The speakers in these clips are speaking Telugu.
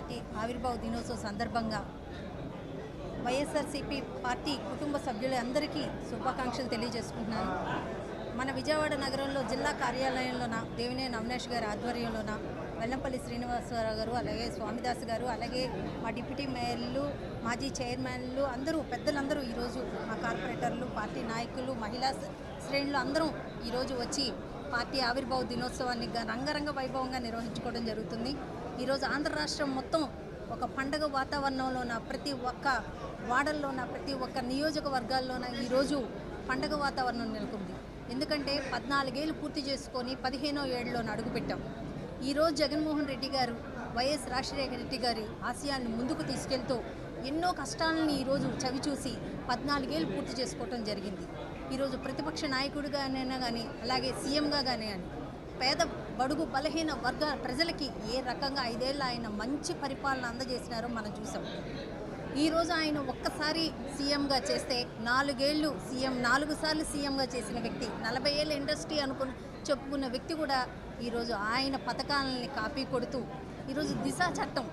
పార్టీ ఆవిర్భావ దినోత్సవ సందర్భంగా వైఎస్ఆర్సీపీ పార్టీ కుటుంబ సభ్యులందరికీ శుభాకాంక్షలు తెలియజేసుకుంటున్నాను. మన విజయవాడ నగరంలో జిల్లా కార్యాలయంలోన దేవినేని అవినాష్ గారి ఆధ్వర్యంలోన వెల్లంపల్లి శ్రీనివాసరావు గారు అలాగే స్వామిదాస్ గారు అలాగే మా డిప్యూటీ మేయర్లు మాజీ చైర్మన్లు అందరూ పెద్దలందరూ ఈరోజు మా కార్పొరేటర్లు పార్టీ నాయకులు మహిళా శ్రేణులు అందరూ ఈరోజు వచ్చి పార్టీ ఆవిర్భావ దినోత్సవాన్ని రంగరంగ వైభవంగా నిర్వహించుకోవడం జరుగుతుంది. ఈరోజు ఆంధ్ర రాష్ట్రం మొత్తం ఒక పండగ వాతావరణంలోన ప్రతి ఒక్క వాడల్లోన ప్రతి ఒక్క నియోజకవర్గాల్లోన ఈరోజు పండగ వాతావరణం నెలకొంది. ఎందుకంటే పద్నాలుగేళ్ళు పూర్తి చేసుకొని పదిహేనో ఏళ్ళలోన అడుగుపెట్టాం. ఈరోజు జగన్మోహన్ రెడ్డి గారు వైఎస్ రాజశేఖర రెడ్డి గారి ఆశయాన్ని ముందుకు తీసుకెళ్తూ ఎన్నో కష్టాలను ఈరోజు చవిచూసి పద్నాలుగేళ్ళు పూర్తి చేసుకోవటం జరిగింది. ఈరోజు ప్రతిపక్ష నాయకుడిగానైనా కానీ అలాగే సీఎంగా కానీ కానీ పేద బడుగు బలహీన వర్గ ప్రజలకి ఏ రకంగా ఐదేళ్ళు ఆయన మంచి పరిపాలన అందజేసినారో మనం చూసాం. ఈరోజు ఆయన ఒక్కసారి సీఎంగా చేస్తే నాలుగేళ్ళు సీఎం నాలుగు సార్లు సీఎంగా చేసిన వ్యక్తి నలభై ఏళ్ళ ఇండస్ట్రీ అనుకుని చెప్పుకున్న వ్యక్తి కూడా ఈరోజు ఆయన పథకాలని కాపీ కొడుతూ ఈరోజు దిశ చట్టం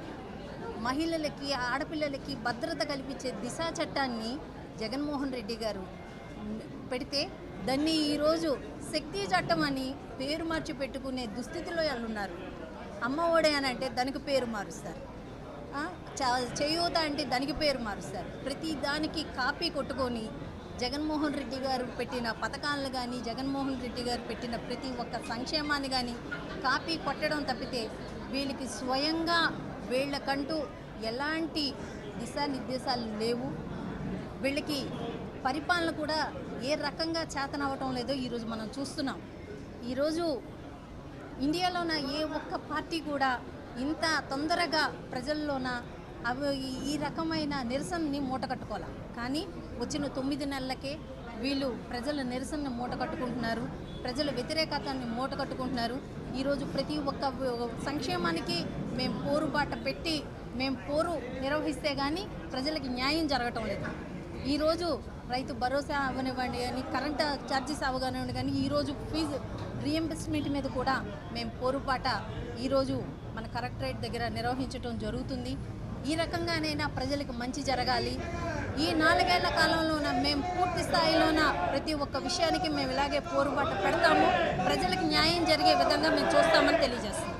మహిళలకి ఆడపిల్లలకి భద్రత కల్పించే దిశ చట్టాన్ని జగన్మోహన్ రెడ్డి గారు పెడితే దాన్ని ఈరోజు శక్తి చట్టం అని పేరు మార్చి పెట్టుకునే దుస్థితిలో వాళ్ళు ఉన్నారు అమ్మ ఒడి అని అంటే దానికి పేరు మారుస్తారు. చ- చేయూత అంటే దానికి పేరు మారుస్తారు. ప్రతి దానికి కాపీ కొట్టుకొని జగన్మోహన్ రెడ్డి గారు పెట్టిన పథకాలను కానీ జగన్మోహన్ రెడ్డి గారు పెట్టిన ప్రతి ఒక్క సంక్షేమాన్ని కానీ కాపీ కొట్టడం తప్పితే వీళ్ళకి స్వయంగా వీళ్ళకంటూ ఎలాంటి దిశానిర్దేశాలు లేవు. వీళ్ళకి పరిపాలన కూడా ఏ రకంగా చేతనవ్వటం లేదో ఈరోజు మనం చూస్తున్నాం. ఈరోజు ఇండియాలోన ఏ ఒక్క పార్టీ కూడా ఇంత తొందరగా ప్రజల్లోన అవి ఈ- రకమైన నిరసనని మూటకట్టుకోవాలి కానీ వచ్చిన తొమ్మిది నెలలకే వీళ్ళు ప్రజల నిరసనని మూటకట్టుకుంటున్నారు ప్రజల వ్యతిరేకతని మూటకట్టుకుంటున్నారు ఈరోజు ప్రతి ఒక్క సంక్షేమానికి మేము పోరుబాట పెట్టి మేము పోరు నిర్వహిస్తే కానీ ప్రజలకి న్యాయం జరగటం లేదు. ఈరోజు రైతు భరోసా అవ్వనివ్వండి కానీ కరెంట్ ఛార్జెస్ అవగానివ్వండి కానీ ఈరోజు ఫీజు రీఎంబర్స్మెంట్ మీద కూడా మేము పోరుపాట ఈరోజు మన కలెక్టరేట్ దగ్గర నిర్వహించడం జరుగుతుంది. ఈ రకంగానైనా ప్రజలకు మంచి జరగాలి. ఈ నాలుగేళ్ళ కాలంలోన మేము పూర్తి స్థాయిలోన ప్రతి ఒక్క విషయానికి మేము ఇలాగే పోరుబాట పెడతాము. ప్రజలకు న్యాయం జరిగే విధంగా మేము చూస్తామని తెలియజేస్తాం